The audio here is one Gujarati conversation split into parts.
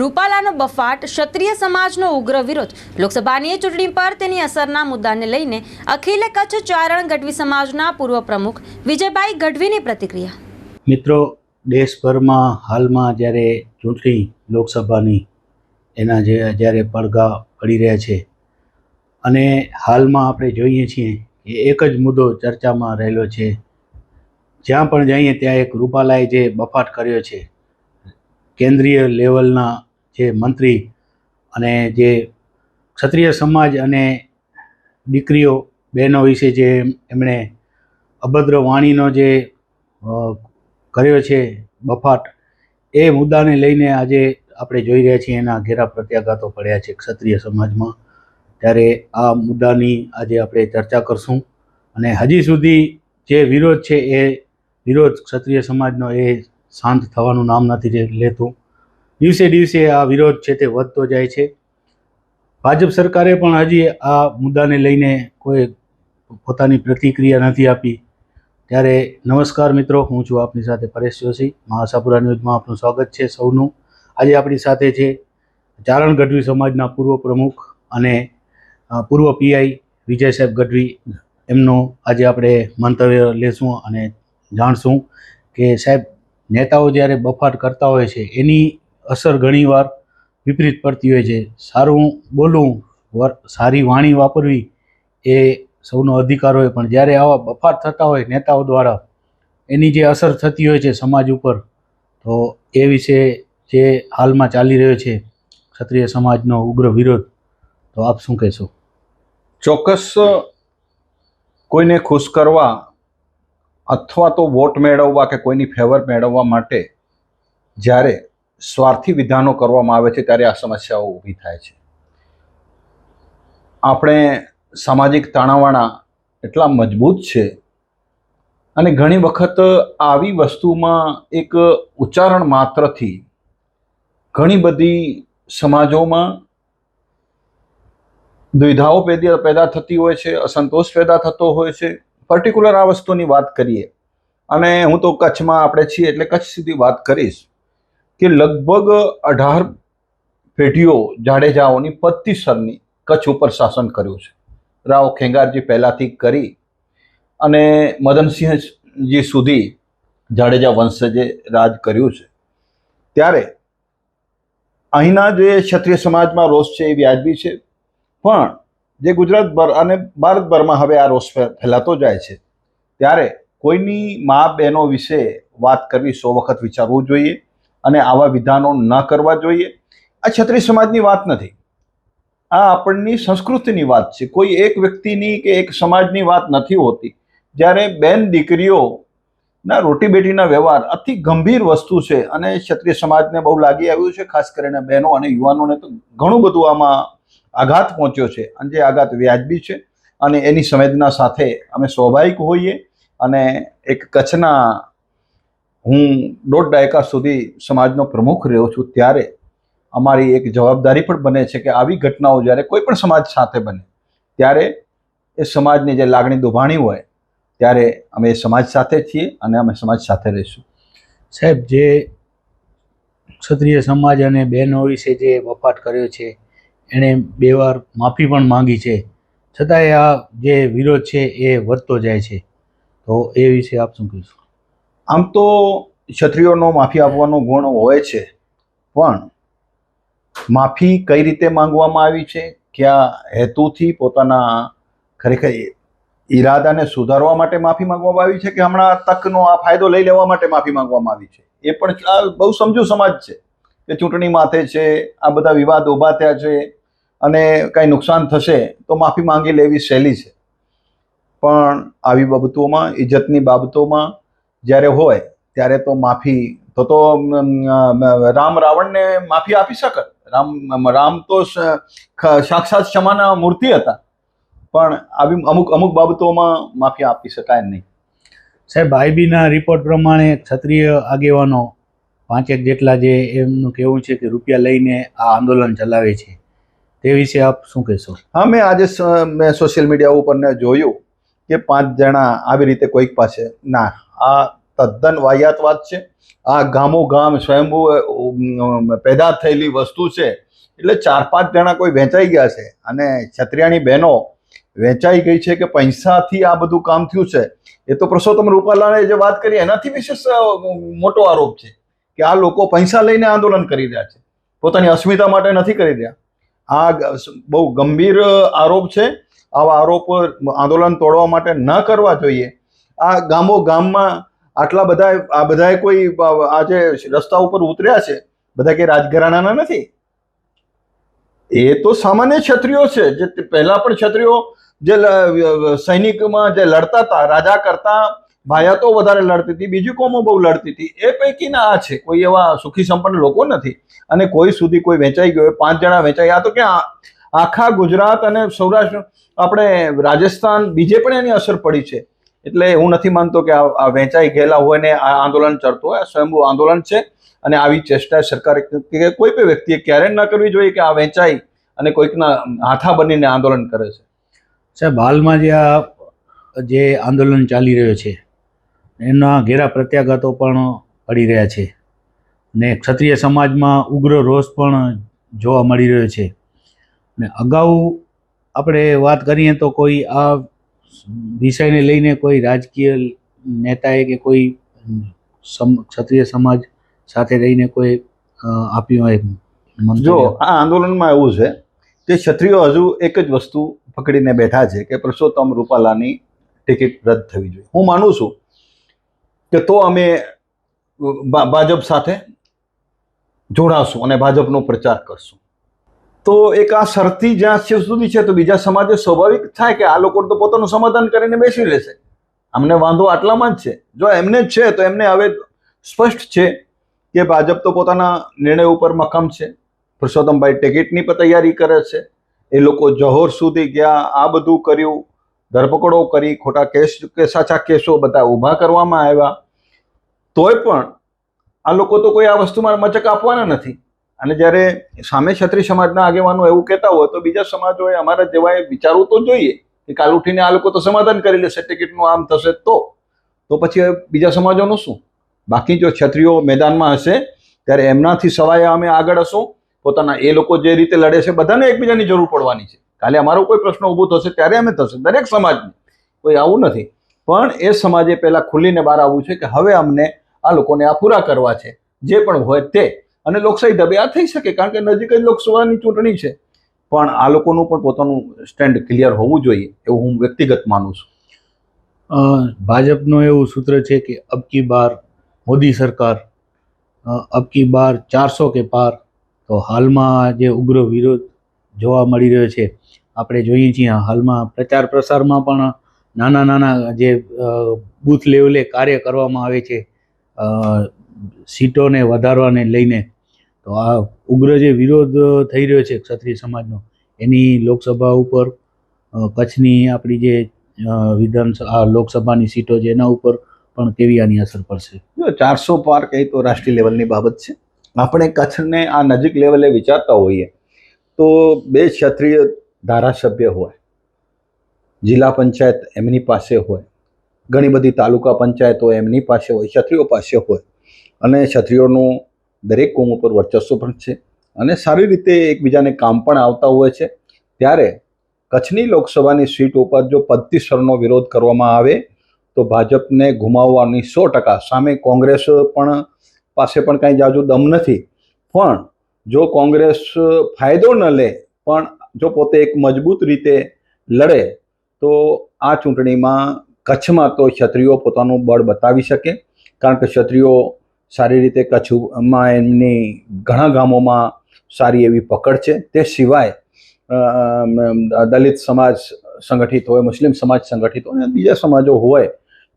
રૂપાલાનો બફાટ ક્ષત્રિય સમાજનો ઉગ્ર વિરોધ. લોકસભાની ચૂંટણી પર તેની અસરના મુદ્દાને લઈને અખિલ કચ્છ ચારણ ગઢવી સમાજના પૂર્વ પ્રમુખ વિજયભાઈ ગઢવીની પ્રતિક્રિયા. મિત્રો, દેશભરમાં હાલમાં જ્યારે ચૂંટણી લોકસભાની, એના જે જ્યારે પડઘા પડી રહ્યા છે, અને હાલમાં આપણે જોઈએ છીએ કે એક જ મુદ્દો ચર્ચામાં રહેલો છે. જ્યાં પણ જઈએ ત્યાં એક રૂપાલાએ જે બફાટ કર્યો છે, કેન્દ્રીય લેવલના જે મંત્રી અને જે ક્ષત્રિય સમાજ અને દીકરીઓ, બહેનો વિશે જે એમણે અભદ્ર વાણીનો જે કર્યો છે બફાટ, એ મુદ્દાને લઈને આજે આપણે જોઈ રહ્યા છીએ, એના ઘેરા પ્રત્યાઘાતો પડ્યા છે ક્ષત્રિય સમાજમાં. ત્યારે આ મુદ્દાની આજે આપણે ચર્ચા કરશું. અને હજી સુધી જે વિરોધ છે એ, વિરોધ ક્ષત્રિય સમાજનો એ શાંત થવાનું નામ નથી લેતું. દિવસે દિવસે આ વિરોધ છે તે વધતો જાય છે. ભાજપ સરકારે પણ હજી આ મુદ્દાને લઈને કોઈ પોતાની પ્રતિક્રિયા નથી આપી. ત્યારે નમસ્કાર મિત્રો, હું છું આપની સાથે પરેશ જોશી. મહાસાપુરા ન્યૂઝમાં આપનું સ્વાગત છે સૌનું. આજે આપણી સાથે છે ચારણ ગઢવી સમાજના પૂર્વ પ્રમુખ અને પૂર્વ પીઆઈ વિજય સાહેબ ગઢવી. એમનું આજે આપણે મંતવ્ય લેશું અને જાણશું કે સાહેબ, નેતાઓ જ્યારે બફાટ કરતા હોય છે, એની અસર ઘણીવાર વિપરીત પડતી હોય છે. સારું બોલવું સારી વાણી વાપરવી એ સૌનો અધિકાર હોય, પણ જ્યારે આવા બફાટ થતા હોય નેતાઓ દ્વારા એની જે અસર થતી હોય છે સમાજ ઉપર, તો એ વિશે જે હાલમાં ચાલી રહ્યો છે ક્ષત્રિય સમાજનો ઉગ્ર વિરોધ, તો આપ શું કહેશો? ચોક્કસ કોઈને ખુશ કરવા અથવા તો વોટ મેળવવા કે કોઈની ફેવર મેળવવા માટે જ્યારે સ્વાર્થી વિધાનો કરવામાં આવે છે ત્યારે આ સમસ્યાઓ ઊભી થાય છે. આપણે સામાજિક તાણાવાણા એટલા મજબૂત છે અને ઘણી વખત આવી વસ્તુમાં એક ઉચ્ચારણ માત્રથી ઘણી બધી સમાજોમાં દ્વિધાઓ પેદા થતી હોય છે, અસંતોષ પેદા થતો હોય છે. પર્ટિક્યુલર આ વસ્તુની વાત કરીએ. અને હું તો કચ્છમાં આપણે છીએ એટલે કચ્છ સુધી વાત કરીશ. કે લગભગ અઢાર પેઢીઓ જાડેજાઓની પત્તીસરની કચ્છ ઉપર શાસન કર્યું છે. રાવ ખેંગારજી પહેલાંથી કરી અને મદનસિંહજી સુધી જાડેજા વંશજે રાજ કર્યું છે. ત્યારે અહીંના જે ક્ષત્રિય સમાજમાં રોષ છે એ વ્યાજબી છે. પણ જે ગુજરાતભર અને ભારતભરમાં હવે આ રોષ ફેલાતો જાય છે. ત્યારે કોઈની મા બહેનો વિશે વાત કરવી સો વખત વિચારવું જોઈએ. અને આવા વિધાનો ન કરવા જોઈએ. આ છત્રી સમાજની વાત નથી. આ આપણની સંસ્કૃતિની વાત છે. કોઈ એક વ્યક્તિની કે એક સમાજની વાત નથી હોતી. જ્યારે બેન દીકરીઓ ના રોટી બેટીના વ્યવહાર અતિ ગંભીર વસ્તુ છે અને ક્ષત્રિય સમાજને બહુ લાગી આવ્યું છે, ખાસ કરીને બહેનો અને યુવાનોને તો ઘણું બધું આમાં આઘાત પહોંચ્યો છે. અને જે આઘાત વ્યાજબી છે અને એની સંવેદના સાથે અમે સ્વાભાવિક હોઈએ અને એક કચ્છના હું દોઢ દાયકા સુધી સમાજનો પ્રમુખ રહ્યો છું, ત્યારે અમારી એક જવાબદારી પણ બને છે કે આવી ઘટનાઓ જ્યારે કોઈ પણ સમાજ સાથે બને, ત્યારે એ સમાજની જે લાગણી દુભાણી હોય, ત્યારે અમે એ સમાજ સાથે છીએ અને અમે સમાજ સાથે રહીશું. સાહેબ, જે ક્ષત્રિય સમાજ અને બહેનો વિશે જે વફાટ કર્યો છે, એણે બે વાર માફી પણ માંગી છે. છતાંય આ જે વિરોધ છે, એ વધતો જાય છે. તો એ વિશે આપ શું કહેશો? આમ તો ક્ષત્રિયોનો માફી આપવાનો ગુણ હોય છે, પણ માફી કઈ રીતે માંગવામાં આવી છે? કયા હેતુથી પોતાના ખરેખર ઈરાદાને સુધારવા માટે માફી માંગવામાં આવી છે કે હમણાં તકનો આ ફાયદો લઈ લેવા માટે માફી માંગવામાં આવી છે? એ પણ આ બહુ સમજુ સમાજ છે કે ચૂંટણી માથે છે, આ બધા વિવાદ ઊભા થયા છે અને કાંઈ નુકસાન થશે તો માફી માંગી લેવી સહેલી છે. પણ આવી બાબતોમાં ઇજ્જતની બાબતોમાં જ્યારે હોય ત્યારે તો માફી તો તો રામ રાવણને માફી આપી શકત. રામ રામ તો સાક્ષાત ક્ષમાના મૂર્તિ હતા. પણ આવી અમુક અમુક બાબતોમાં માફી આપી શકાય નહીં. સાહેબ આઈબીના રિપોર્ટ પ્રમાણે ક્ષત્રિય આગેવાનો પાંચેક જેટલા જે એમનું કહેવું છે કે રૂપિયા લઈને આ આંદોલન ચલાવે છે તે વિશે આપ શું કહેશો? હા મેં આજે મેં સોશિયલ મીડિયા ઉપરને જોયું કે પાંચ જણા આવી રીતે કોઈક પાસે ના આ તદ્દન વાહિયાત છે. આ ગામો ગામ સ્વયંભૂ પેદા થયેલી વસ્તુ છે. એટલે ચાર પાંચ જણા કોઈ વેચાઈ ગયા છે અને છત્રિયાણી બહેનો વેચાઈ ગઈ છે કે પૈસાથી આ બધું કામ થયું છે. એ તો પુરુષોત્તમ રૂપાલાએ જે વાત કરી, એનાથી વિશેષ મોટો આરોપ છે કે આ લોકો પૈસા લઈને આંદોલન કરી રહ્યા છે. પોતાની અસ્મિતા માટે નથી કરી રહ્યા. આ બહુ ગંભીર આરોપ છે. આવા આરોપ આંદોલન તોડવા માટે ન કરવા જોઈએ. આ ગામો ગામમાં આટલા બધા, આ બધાએ કોઈ આજે રસ્તા ઉપર ઉતર્યા છે, બધા કે રાજઘરાણાના નથી? એ તો સામાન્ય ક્ષત્રિયો છે, જે તે પહેલા પણ ક્ષત્રિયો, જે સૈનિકમાં જે લડતા હતા, રાજા કરતા ભાયાતો વધારે લડતી હતી, બીજી કોમો બહુ લડતી હતી, એ પૈકીના આ છે, કોઈ એવા સુખી સંપન્ન લોકો નથી. અને કોઈ સુધી કોઈ વેચાઈ ગયો, પાંચ જણા વેચાઈ, આ તો ક્યાં, આખા ગુજરાત અને સૌરાષ્ટ્ર, આપણે રાજસ્થાન, બીજે પણ એની અસર પડી છે. એટલે હું નથી માનતો કે આ વહેંચાઈ ગયેલા હોય ને આ આંદોલન ચડતું હોય. આ સ્વયંભૂ આંદોલન છે અને આવી ચેષ્ટા સરકારે કે કોઈ પણ વ્યક્તિએ ક્યારે ન કરવી જોઈએ કે આ વેચાઈ અને કોઈકના હાથા બનીને આંદોલન કરે છે. સાહેબ, હાલમાં જે આ જે આંદોલન ચાલી રહ્યો છે, એના ઘેરા પ્રત્યાઘાતો પણ પડી રહ્યા છે ને ક્ષત્રિય સમાજમાં ઉગ્ર રોષ પણ જોવા મળી રહ્યો છે. ને અગાઉ આપણે વાત કરીએ તો કોઈ આ વિષયને લઈને કોઈ રાજકીય નેતાએ કે કોઈ ક્ષત્રિય સમાજ સાથે રહીને કોઈ આપ્યું હોય? જો, આ આંદોલનમાં એવું છે કે ક્ષત્રિયો હજુ એક જ વસ્તુ પકડીને બેઠા છે કે પુરુષોત્તમ રૂપાલાની ટિકિટ રદ થવી જોઈએ હું માનું છું કે તો અમે ભાજપ સાથે જોડાશું અને ભાજપનો પ્રચાર કરશું તો એક આ શરતી જ્યાં શિવ સુધી છે, તો બીજા સમાજે સ્વાભાવિક થાય કે આ લોકો તો પોતાનું સમાધાન કરીને બેસી લેશે અમને વાંધો આટલામાં જ છે. જો એમને જ છે, તો એમને હવે સ્પષ્ટ છે કે ભાજપ તો પોતાના નિર્ણય ઉપર મક્કમ છે. પુરુષોત્તમભાઈ ટિકિટની પણ તૈયારી કરે છે. એ લોકો જહોર સુધી ગયા, આ બધું કર્યું. ધરપકડો કરી, ખોટા કેસ કે સાચા કેસો બધા ઊભા કરવામાં આવ્યા. તોય પણ આ લોકો તો કોઈ આ વસ્તુમાં મચક આપવાના નથી. અને જ્યારે સામે ક્ષત્રિય સમાજના આગેવાનો એવું કહેતા હોય, તો બીજા સમાજોએ અમારા જેવાએ વિચારવું તો જોઈએ કે કાલ ઉઠીને આ લોકો તો સમાધાન કરી લેશે, ટિકિટનું આમ થશે તો. તો પછી બીજા સમાજોનું શું? બાકી જો ક્ષત્રિયો મેદાનમાં હશે, ત્યારે એમનાથી સવાય અમે આગળ હશું. પોતાના એ લોકો જે રીતે લડે છે, બધાને એકબીજાની જરૂર પડવાની છે. કાલે અમારો કોઈ પ્રશ્ન ઊભો થશે, ત્યારે અમે થશે, દરેક સમાજને. કોઈ આવું નથી. પણ એ સમાજે પહેલાં ખુલીને બહાર આવવું છે કે હવે અમને આ લોકોને આ પૂરા કરવા છે. જે પણ હોય તે. અને લોકશાહી ઢબે આ થઈ શકે, કારણ કે નજીક જ લોકસભાની ચૂંટણી છે. પણ આ લોકોનું પણ પોતાનું સ્ટેન્ડ ક્લિયર હોવું જોઈએ, એવું હું વ્યક્તિગત માનું છું. ભાજપનું એવું સૂત્ર છે કે અબકી બાર મોદી સરકાર અબકી બાર ચારસો કે પાર, તો હાલમાં જે ઉગ્ર વિરોધ જોવા મળી રહ્યો છે, આપણે જોઈએ છીએ હાલમાં પ્રચાર પ્રસારમાં પણ નાના નાના જે બૂથ લેવલે કાર્ય કરવામાં આવે છે સીટોને વધારવાને લઈને તો આ ઉગ્ર જે વિરોધ થઈ રહ્યો છે ક્ષત્રિય સમાજનો, એની લોકસભા ઉપર કચ્છની આપણી જે વિધાનસભા લોકસભાની સીટો છે, એના ઉપર પણ કેવી આની અસર પડશે? ચારસો પાર કહી તો રાષ્ટ્રીય લેવલની બાબત છે. આપણે કચ્છને આ નજીક લેવલે વિચારતા હોઈએ, તો બે ક્ષત્રિય ધારાસભ્ય હોય, જિલ્લા પંચાયત એમની પાસે હોય, ઘણી બધી તાલુકા પંચાયતો એમની પાસે હોય, ક્ષત્રિયો પાસે હોય, અને ક્ષત્રિયોનું દરેક કોમ ઉપર વર્ચસ્વ પણ છે અને સારી રીતે એકબીજાને કામ પણ આવતા હોય છે. ત્યારે કચ્છની લોકસભાની સીટ ઉપર જો પદ્ધતિસરનો વિરોધ કરવામાં આવે, તો ભાજપને ગુમાવવાની સો ટકા. સામે કોંગ્રેસ પણ પાસે પણ કાંઈ જાજુ દમ નથી. પણ જો કોંગ્રેસ ફાયદો ન લે, પણ જો પોતે એક મજબૂત રીતે લડે, તો આ ચૂંટણીમાં કચ્છમાં તો ક્ષત્રિયો પોતાનું બળ બતાવી શકે. કારણ કે ક્ષત્રિયો સારી રીતે કચ્છમાં એમની ઘણા ગામોમાં સારી એવી પકડ છે. તે સિવાય દલિત સમાજ સંગઠિત હોય, મુસ્લિમ સમાજ સંગઠિત હોય અને બીજા સમાજો હોય,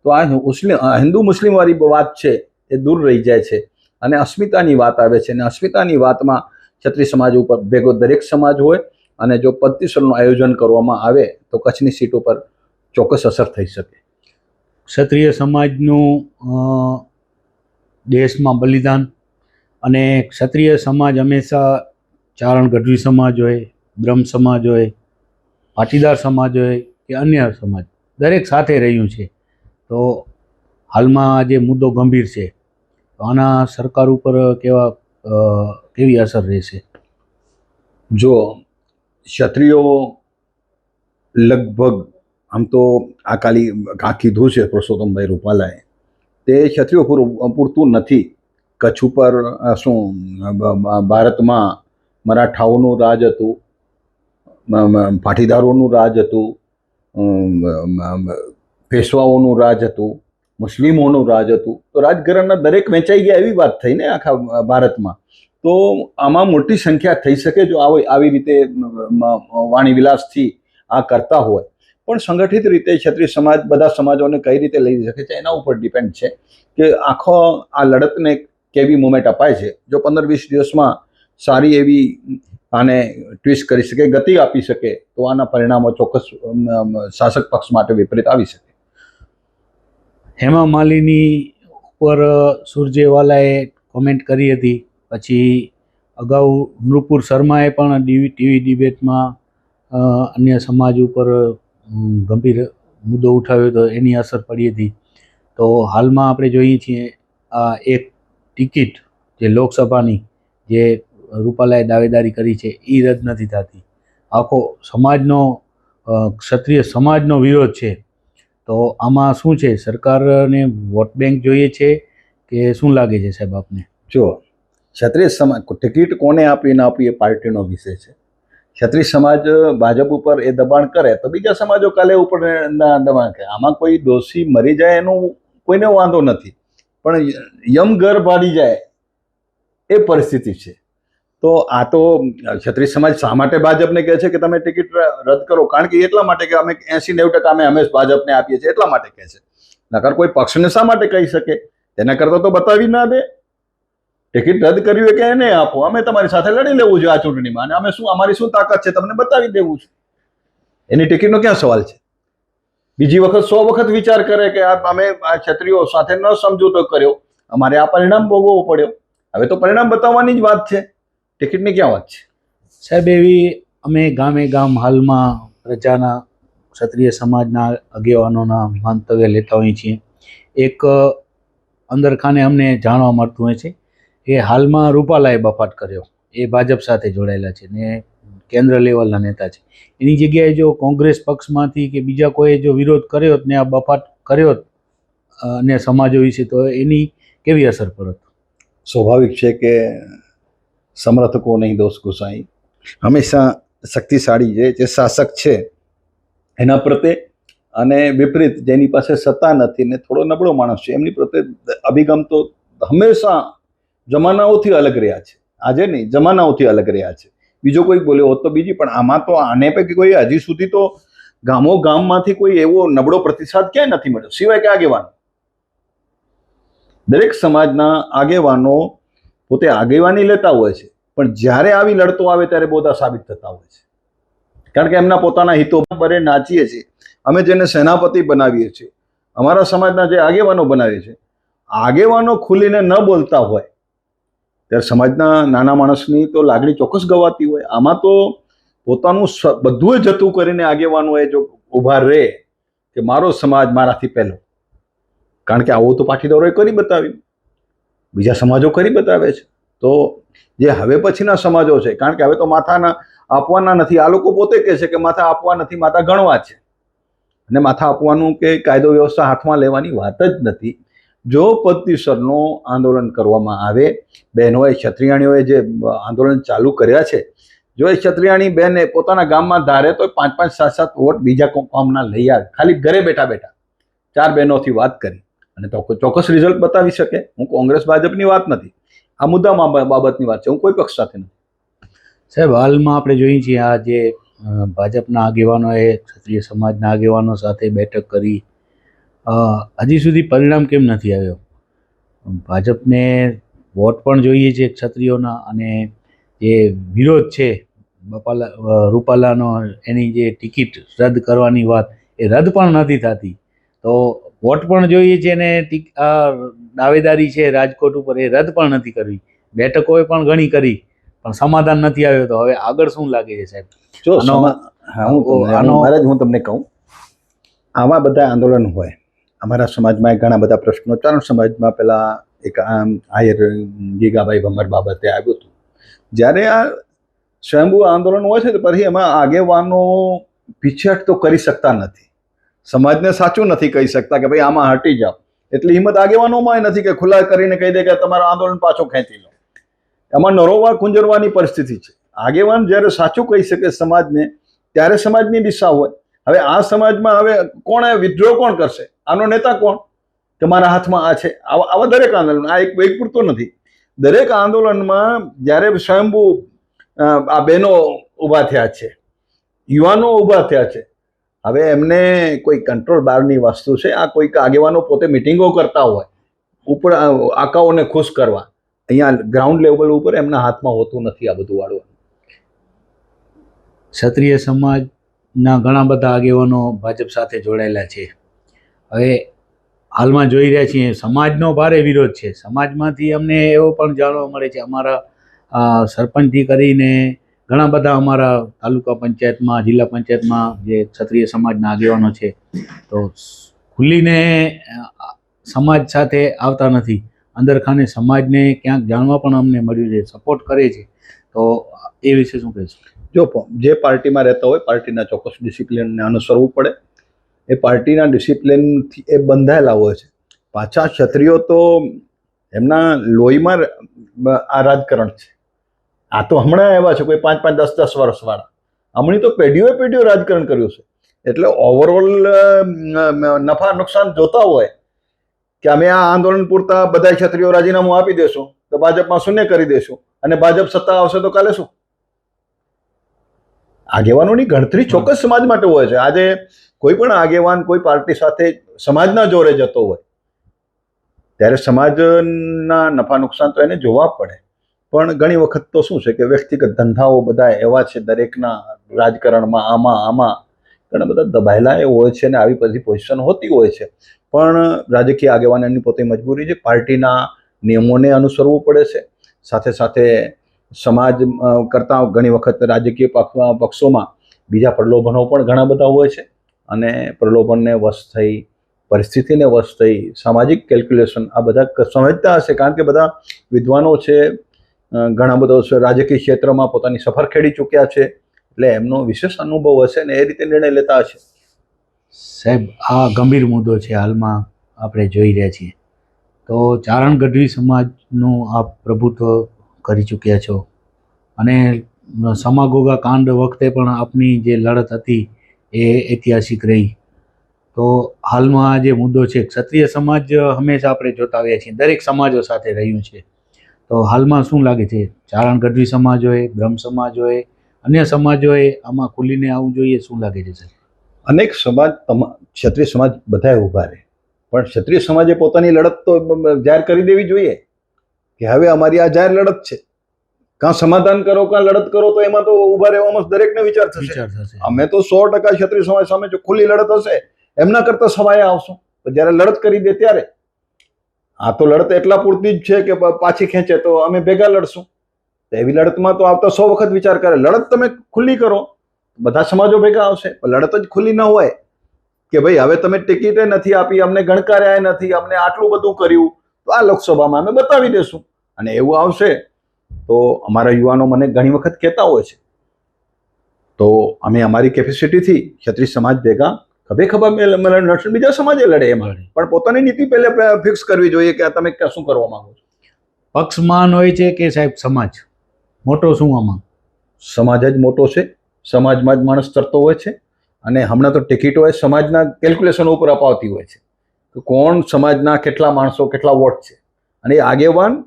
તો આ મુસ્લિમ હિન્દુ મુસ્લિમવાળી વાત છે, એ દૂર રહી જાય છે. અને અસ્મિતાની વાત આવે છે અને અસ્મિતાની વાતમાં ક્ષત્રિય સમાજ ઉપર ભેગો દરેક સમાજ હોય અને જો પદ્ધતિસરનું આયોજન કરવામાં આવે, તો કચ્છની સીટ ઉપર ચોક્કસ અસર થઈ શકે. ક્ષત્રિય સમાજનું દેશમાં બલિદાન અને ક્ષત્રિય સમાજ હંમેશા ચારણ ગઢવી સમાજ હોય, બ્રહ્મ સમાજ હોય, પાટીદાર સમાજ હોય કે અન્ય સમાજ, દરેક સાથે રહ્યું છે. તો હાલમાં જે મુદ્દો ગંભીર છે, તો આના સરકાર ઉપર કેવા કેવી અસર રહેશે? જો ક્ષત્રિયો લગભગ આમ તો આ કાલી, આ કીધું છે પુરુષોત્તમભાઈ રૂપાલાએ તે ક્ષત્રિયો પૂરું પૂરતું નથી. કચ્છ ઉપર શું ભારતમાં મરાઠાઓનું રાજ હતું. પાટીદારોનું રાજ હતું. પેશવાઓનું રાજ હતું. મુસ્લિમોનું રાજ હતું. તો રાજઘરાના દરેક વેચાઈ ગયા એવી વાત થઈ ને આખા ભારતમાં. તો આમાં મોટી સંખ્યા થઈ શકે જો આવી આવી રીતે મ- મ- વાણી વિલાસથી આ કરતા હોય. પણ સંગઠિત રીતે ક્ષત્રિય સમાજ બધા સમાજોને કઈ રીતે લઈ શકે છે એના ઉપર ડિપેન્ડ છે કે આખો આ લડતને કેવી મુમેન્ટ અપાય છે. જો પંદર વીસ દિવસમાં સારી એવી આને ટ્વિસ્ટ કરી શકે, ગતિ આપી શકે, તો આના પરિણામો ચોક્કસ શાસક પક્ષ માટે વિપરીત આવી શકે. હેમા માલિની ઉપર સુરજેવાલાએ કોમેન્ટ કરી હતી. પછી અગાઉ નૃપુર શર્માએ પણ ડીવી ટીવી ડિબેટમાં અન્ય સમાજ ઉપર ગંભીર મુદ્દો ઉઠાવ્યો હતો એની અસર પડી હતી. તો હાલમાં આપણે જોઈએ છીએ આ એક ટિકિટ જે લોકસભાની જે રૂપાલાએ દાવેદારી કરી છે એ રદ નથી થતી. આખો સમાજનો ક્ષત્રિય સમાજનો વિરોધ છે. તો આમાં શું છે? સરકારને વોટ બેંક જોઈએ છે કે શું લાગે છે સાહેબ આપને? જો, ક્ષત્રિય સમાજ, ટિકિટ કોને આપી ના આપી એ પાર્ટીનો વિષય છે? ક્ષત્રિય સમાજ ભાજપ ઉપર એ દબાણ કરે તો બીજા સમાજો કાલે ઉપર દબાણ કરે. આમાં કોઈ દોષી મરી જાય એનું કોઈને વાંધો નથી. પણ યમ ઘર ભાડી જાય એ પરિસ્થિતિ છે. તો આ તો ક્ષત્રિય સમાજ શા માટે ભાજપને કહે છે કે તમે ટિકિટ રદ કરો? કારણ કે એટલા માટે કે અમે એસી નેવું ટકા અમે હંમેશ ભાજપને આપીએ છીએ એટલા માટે કહે છે. નકર કોઈ પક્ષને શા માટે કહી શકે? તેના કરતાં તો બતાવી ના દે. ટિકિટ રદ કરવી કે એને આપો. અમે તમારી સાથે લડી લેવું છે આ ચૂંટણીમાં અને અમે શું, અમારી શું તાકાત છે તમને બતાવી દેવું છે? એની ટિકિટનો ક્યાં સવાલ છે? બીજી વખત, સો વખત વિચાર કરે કે અમે આ ક્ષત્રિયો સાથે ન સમજૂતો કર્યો. અમારે આ પરિણામ ભોગવવો પડ્યો. હવે તો પરિણામ બતાવવાની જ વાત છે. ટિકિટની ક્યાં વાત છે? સાહેબ, એવી અમે ગામે ગામ હાલમાં પ્રજાના, ક્ષત્રિય સમાજના આગેવાનોના મંતવ્ય લેતા હોઈએ છીએ. એક અંદરખાને અમને જાણવા મળતું હોય છે. કે હાલમાં રૂપાલાએ બફાટ કર્યો. એ ભાજપ સાથે જોડાયેલા છે ને કેન્દ્ર લેવલના નેતા છે. એની જગ્યાએ જો કોંગ્રેસ પક્ષમાંથી કે બીજા કોઈએ જો વિરોધ કર્યો ને આ બફાટ કર્યો અને સમાજો વિશે, તો એની કેવી અસર પડત? સ્વાભાવિક છે કે સમર્થકો નહીં દોષ ગુસાઈ હંમેશા શક્તિશાળી જે જે શાસક છે, એના પ્રત્યે અને વિપરીત, જેની પાસે સત્તા નથી ને થોડો નબળો માણસ છે, એમની પ્રત્યે અભિગમ તો હંમેશા જમાનાઓથી અલગ રહ્યા છે. આજે નહીં, જમાનાઓથી અલગ રહ્યા છે. બીજો કોઈ બોલ્યો હોત તો બીજી, પણ આમાં તો આને પૈકી કોઈ હજી સુધી તો ગામો ગામમાંથી કોઈ એવો નબળો પ્રતિસાદ ક્યાંય નથી મળ્યો. સિવાય કે આગેવાનો. દરેક સમાજના આગેવાનો પોતે આગેવાની લેતા હોય છે, પણ જ્યારે આવી લડતો આવે ત્યારે બોધા સાબિત થતા હોય છે. કારણ કે એમના પોતાના હિતો બરે નાચીએ છીએ. અમે જેને સેનાપતિ બનાવીએ છીએ, અમારા સમાજના જે આગેવાનો બનાવીએ છીએ, આગેવાનો ખુલીને ન બોલતા હોય ત્યારે સમાજના નાના માણસની તો લાગણી ચોક્કસ ગવાતી હોય. આમાં તો પોતાનું બધું જતું કરીને આગેવાનોએ જો ઊભા રહે કે મારો સમાજ મારાથી પહેલો. કારણ કે આવું તો પાટીદારોએ કરી બતાવ્યું. બીજા સમાજો કરી બતાવે છે. તો જે હવે પછીના સમાજો છે, કારણ કે હવે તો માથાના આપવાના નથી. આ લોકો પોતે કહે છે કે માથા આપવા નથી, માથા ગણવા છે. અને માથા આપવાનું કે કાયદો વ્યવસ્થા હાથમાં લેવાની વાત જ નથી. જો પદતીસરનું આંદોલન કરવામાં આવે, બહેનોએ ક્ષત્રિયાણીઓએ જે આંદોલન ચાલુ કર્યા છે, જો એ ક્ષત્રિયાણી બહેને પોતાના ગામમાં ધારે તો પાંચ પાંચ સાત સાત વોટ બીજા કોમના લઈ આવે. ખાલી ઘરે બેઠા બેઠા. ચાર બહેનોથી વાત કરી. અને ચોક્કસ રિઝલ્ટ બતાવી શકે. હું કોંગ્રેસ ભાજપની વાત નથી. આ મુદ્દામાં બાબતની વાત છે. હું કોઈ પક્ષ સાથે નથી. સાહેબ, હાલમાં આપણે જોઈએ છીએ આ જે ભાજપના આગેવાનોએ ક્ષત્રિય સમાજના આગેવાનો સાથે બેઠક કરી હજી સુધી પરિણામ કેમ નથી આવ્યો? ભાજપને વોટ પણ જોઈએ છે ક્ષત્રિયોના અને જે વિરોધ છે બપાલા રૂપાલાનો એની જે ટિકિટ રદ કરવાની વાત એ રદ પણ નથી થતી. તો વોટ પણ જોઈએ છે ને ટિક- દાવેદારી છે રાજકોટ ઉપર એ રદ પણ નથી કરવી. બેઠકોએ પણ ઘણી કરી પણ સમાધાન નથી આવ્યો. તો હવે આગળ શું લાગે છે સાહેબ? જો આનો- હા હું તમને- આનો- મહારાજ હું તમને કહું. આવા બધા આંદોલન હોય અમારા સમાજમાં ઘણા બધા પ્રશ્નો. ચારણ સમાજમાં પેલા એક આયર ગીગાભાઈ ભમર બાબતે આવ્યું હતું. જ્યારે આ સ્વયંભૂ આંદોલન હોય છે, તો પછી એમાં આગેવાનો પીછેહટ તો કરી શકતા નથી. સમાજને સાચું નથી કહી શકતા કે ભાઈ આમાં હટી જાઓ. એટલી હિંમત આગેવાનોમાં નથી કે ખુલ્લા કરીને કહી દે કે તમારું આંદોલન પાછો ખેંચી લો. એમાં નરોવા કુંજરવાની પરિસ્થિતિ છે. આગેવાન જ્યારે સાચું કહી શકે સમાજને, ત્યારે સમાજની દિશા હોય. હવે આ સમાજમાં હવે કોણ વિદ્રોહ કોણ કરશે? આનો નેતા કોણ? કે મારા હાથમાં આ છે. આવા આવા દરેક આંદોલન, આ એક એક પૂરતો નથી. દરેક આંદોલનમાં જ્યારે સ્વયંભૂ આ બહેનો ઊભા થયા છે, યુવાનો ઊભા થયા છે, હવે એમને કોઈ કંટ્રોલ બહારની વસ્તુ છે. આ કોઈક આગેવાનો પોતે મિટિંગો કરતા હોય, ઉપર આકાઓને ખુશ કરવા. અહીંયા ગ્રાઉન્ડ લેવલ ઉપર એમના હાથમાં હોતું નથી આ બધું વાળવાનું. ક્ષત્રિય સમાજના ઘણા બધા આગેવાનો ભાજપ સાથે જોડાયેલા છે. હવે હાલમાં જોઈ રહ્યા છીએ, સમાજનો ભારે વિરોધ છે. સમાજમાંથી અમને એવો પણ જાણવા મળે છે, અમારા સરપંચથી કરીને ઘણા બધા અમારા તાલુકા પંચાયતમાં, જિલ્લા પંચાયતમાં જે ક્ષત્રિય સમાજના આગેવાનો છે. તો ખુલ્લીને સમાજ સાથે આવતા નથી. અંદરખાને સમાજને ક્યાંક જાણવા પણ અમને મળ્યું છે, સપોર્ટ કરે છે. તો એ વિશે શું કહીશું? જો જે પાર્ટીમાં રહેતા હોય પાર્ટીના ચોક્કસ ડિસિપ્લિનને અનુસરવું પડે. એ પાર્ટીના ડિસિપ્લિનથી એ બંધાયેલા હોય છે. પાછા ક્ષત્રિયો તો એમના લોહીમાં આ રાજકારણ છે. આ તો હમણાં એવા છે કોઈ પાંચ પાંચ, દસ દસ વર્ષવાળા. હમણાં તો પેઢીઓએ પેઢીઓ રાજકારણ કર્યું છે. એટલે ઓવરઓલ નફા નુકસાન જોતા હોય કે અમે આ આંદોલન પૂરતા બધા ક્ષત્રિયો રાજીનામું આપી દેશું, તો ભાજપમાં શૂન્ય કરી દેશું, અને ભાજપ સત્તા આવશે તો કાલે શું? આગેવાનોની ગણતરી ચોક્કસ સમાજ માટે હોય છે. આજે કોઈ પણ આગેવાન કોઈ પાર્ટી સાથે સમાજના જોરે જતો હોય ત્યારે સમાજના નફા નુકસાન તો એને જોવા પડે. પણ ઘણી વખત તો શું છે કે વ્યક્તિગત ધંધાઓ બધા એવા છે દરેકના રાજકારણમાં આમાં આમાં ઘણા બધા દબાયેલા એ હોય છે અને આવી બધી પોઝિશન હોતી હોય છે. પણ રાજકીય આગેવાનોની પોતે મજબૂરી છે. પાર્ટીના નિયમોને અનુસરવું પડે છે. સાથે સાથે સમાજ કરતાં ઘણી વખત રાજકીય પક્ષ પક્ષોમાં બીજા પ્રલોભનો પણ ઘણા બધા હોય છે. અને પ્રલોભનને વશ થઈ, પરિસ્થિતિને વશ થઈ, સામાજિક કેલ્ક્યુલેશન આ બધા સમજતા હશે. કારણ કે બધા વિદ્વાનો છે ઘણા બધા રાજકીય ક્ષેત્રમાં પોતાની સફર ખેડી ચૂક્યા છે. એટલે એમનો વિશેષ અનુભવ હશે ને એ રીતે નિર્ણય લેતા હશે. સાહેબ, આ ગંભીર મુદ્દો છે હાલમાં આપણે જોઈ રહ્યા છીએ. તો ચારણ ગઢવી સમાજનું આ પ્રભુત્વ કરી ચૂક્યા છો. અને સમાગોગા કાંડ વખતે પણ આપની જે લડત હતી એ ઐતિહાસિક રહી. તો હાલમાં આ જે મુદ્દો છે, ક્ષત્રિય સમાજ હંમેશા આપણે જોતા આવ્યા છીએ. દરેક સમાજો સાથે રહ્યું છે. તો હાલમાં શું લાગે છે? ચારણ ગઢવી સમાજ હોય, બ્રહ્મ સમાજ હોય, અન્ય સમાજોએ આમાં ખુલીને આવવું જોઈએ, શું લાગે છે સાહેબ? અનેક સમાજ ક્ષત્રિય સમાજ બધાએ ઊભા રહે. પણ ક્ષત્રિય સમાજે પોતાની લડત તો જાહેર કરી દેવી જોઈએ. કે હવે અમારી આ જાહેર લડત છે. કાં સમાધાન કરો કાં લડત કરો તો એમાં તો ઊભા રહેવામાં દરેકને વિચાર થશે. વિચાર થશે. અમે તો સો ટકા ક્ષત્રિય સમાજ સામે જો ખુલ્લી લડત હશે એમના કરતા સમાય આવશું. તો જ્યારે લડત કરી દે ત્યારે. આ તો લડત એટલા પૂરતી જ છે કે પાછી ખેંચે તો અમે ભેગા લડશું. તો એવી લડતમાં તો આવતા સો વખત વિચાર કરે. લડત તમે ખુલ્લી કરો બધા સમાજો ભેગા આવશે. પણ લડત જ ખુલ્લી ન હોય કે ભાઈ હવે તમે ટિકિટે નથી આપી અમને ગણકાર્યા નથી અમને આટલું બધું કર્યું તો આ લોકસભામાં અમે બતાવી દેશું. અને એવું આવશે તો અમારા યુવાનો મને ઘણી વખત કહેતા હોય છે. તો અમે અમારી કેપેસિટીથી ક્ષત્રિય સમાજ ભેગા ખભે ખભા લડશે બીજા સમાજે લડે એમાં. પણ પોતાની નીતિ પહેલે ફિક્સ કરવી જોઈએ કે તમે શું કરવા માંગો છો? પક્ષમાન હોય છે કે સાહેબ સમાજ? મોટો શું આમાં? સમાજ જ મોટો છે. સમાજમાં જ માણસ તરતો હોય છે. અને હમણાં તો ટિકિટો એ સમાજના કેલ્ક્યુલેશન ઉપર અપાવતી હોય છે. કે કોણ સમાજના કેટલા માણસો કેટલા વોટ છે? અને એ આગેવાન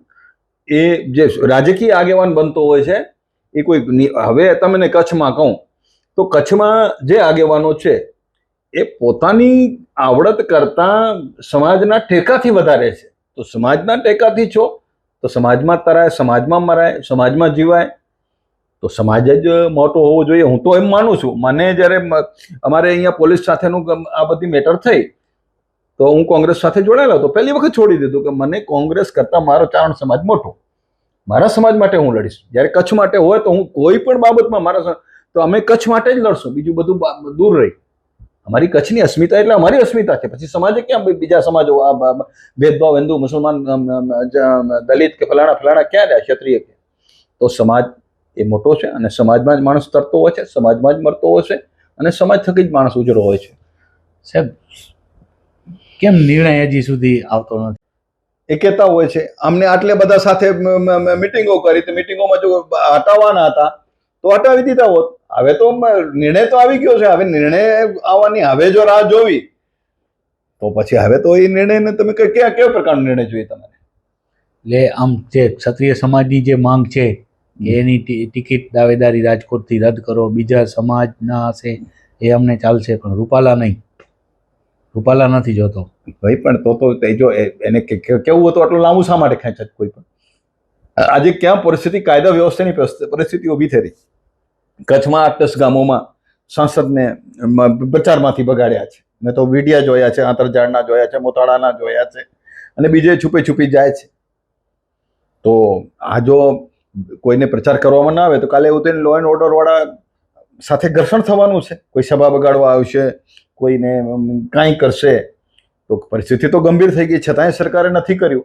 એ જે રાજકીય આગેવાન બનતો હોય છે, એ કોઈ હવે તમને કચ્છમાં કહું, તો કચ્છમાં જે આગેવાનો છે, એ પોતાની આવડત કરતાં સમાજના ટેકાથી વધારે છે. તો સમાજના ટેકાથી છો, તો સમાજમાં તરાય, સમાજમાં મરાય, સમાજમાં જીવાય, તો સમાજ જ મોટો હોવો જોઈએ. હું તો એમ માનું છું. મને જ્યારે અમારે અહીંયા પોલીસ સાથેનું આ બધી મેટર થઈ, તો હું કોંગ્રેસ સાથે જોડાયેલો હતો. પહેલી વખત છોડી દીધું કે મને કોંગ્રેસ કરતાં મારો ચારણ સમાજ મોટો. મારા સમાજ માટે હું લડીશ. જ્યારે કચ્છ માટે હોય તો હું કોઈ પણ બાબતમાં મારા તો અમે કચ્છ માટે જ લડશું. બીજું બધું દૂર રહી. અમારી કચ્છની અસ્મિતા એટલે અમારી અસ્મિતા છે. પછી સમાજે ક્યાં બીજા સમાજો ભેદભાવ, હિન્દુ, મુસલમાન દલિત કે ફલાણા ફલાણા ક્યાં રહ્યા? ક્ષત્રિય કે? તો સમાજ એ મોટો છે અને સમાજમાં જ માણસ તરતો હોય છે, સમાજમાં જ મરતો હોય છે અને સમાજ થકી જ માણસ ઉજળો હોય છે. સાહેબ, કેમ નિર્ણય હજી સુધી આવતો નથી? એ કહેતા હોય છે. અમને આટલે બધા સાથે મિટિંગો કરી તો મિટિંગોમાં જો હટાવવાના હતા તો હટાવી દીધા હોત. હવે તો નિર્ણય તો આવી ગયો છે. હવે નિર્ણય આવવાની હવે જો રાહ જોવી તો પછી હવે તો એ નિર્ણયને તમે કયા કેવા પ્રકારનો નિર્ણય જોઈએ તમારે? એટલે આમ જે ક્ષત્રિય સમાજની જે માંગ છે એની ટિકિટ દાવેદારી રાજકોટથી રદ કરો. બીજા સમાજના હશે એ અમને ચાલશે પણ રૂપાલા નહીં. રૂપાલા નથી જોતો. ભાઈ, પણ તો તો તે જો એને કેવું હતું આટલું લાંબુ શા માટે ખેંચે કોઈ પણ? આજે ક્યાં પરિસ્થિતિ કાયદા વ્યવસ્થાની પરિસ્થિતિ ઊભી થઈ રહી? કચ્છમાં આઠ દસ ગામોમાં સાંસદને પ્રચારમાંથી બગાડ્યા છે. મેં તો વીડિયા જોયા છે, આંતરજાળના જોયા છે મોતાળાના જોયા છે, અને બીજે છુપી છુપી જાય છે. તો આ જો કોઈને પ્રચાર કરવામાં ના આવે તો કાલે એવું લો એન્ડ ઓર્ડરવાળા સાથે ઘર્ષણ થવાનું છે? કોઈ સભા બગાડવા આવશે? કોઈને કાંઈ કરશે, તો પરિસ્થિતિ તો ગંભીર થઈ ગઈ છતાંય સરકારે નથી કર્યું.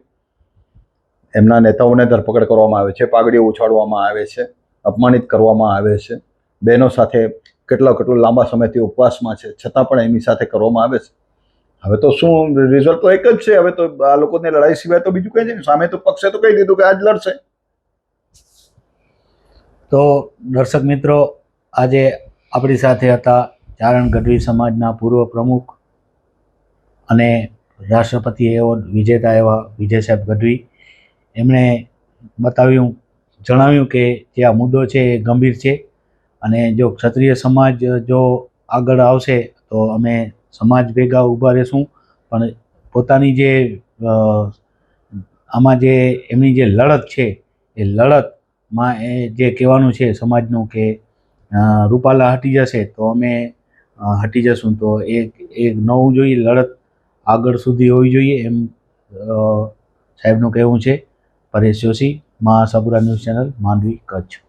એમના નેતાઓને ધરપકડ કરવામાં આવે છે, પાઘડીઓ ઉછાળવામાં આવે છે, અપમાનિત કરવામાં આવે છે. બહેનો સાથે કેટલા કેટલો લાંબા સમયથી ઉપવાસમાં છે, છતાં પણ એમની સાથે કરવામાં આવે છે. હવે તો શું રિઝલ્ટ તો એક જ છે. હવે તો આ લોકોને લડાઈ સિવાય તો બીજું કંઈ નહીં. સામે તો પક્ષે તો કહી દીધું કે આજ લડશે. તો દર્શક મિત્રો, આજે આપણી સાથે હતા ચારણ ગઢવી સમાજના પૂર્વ પ્રમુખ અને રાષ્ટ્રપતિ એવોર્ડ વિજેતા એવા વિજય સાહેબ ગઢવી. એમણે બતાવ્યું, જણાવ્યું કે જે આ મુદ્દો છે એ ગંભીર છે અને જો ક્ષત્રિય સમાજ જો આગળ આવશે તો અમે સમાજ ભેગા ઊભા રહેશું. પણ પોતાની જે આમાં જે એમની જે લડત છે એ લડતમાં એ જે કહેવાનું છે સમાજનું કે રૂપાલા હટી જશે તો અમે હટી જશું તો એક એક નવું જોઈએ લડત આગળ સુધી હોવી જોઈએ એમ સાહેબનું કહેવું છે. પરેશ જોશી મહાસાપુરા ન્યૂઝ ચેનલ, માંડવી કચ્છ.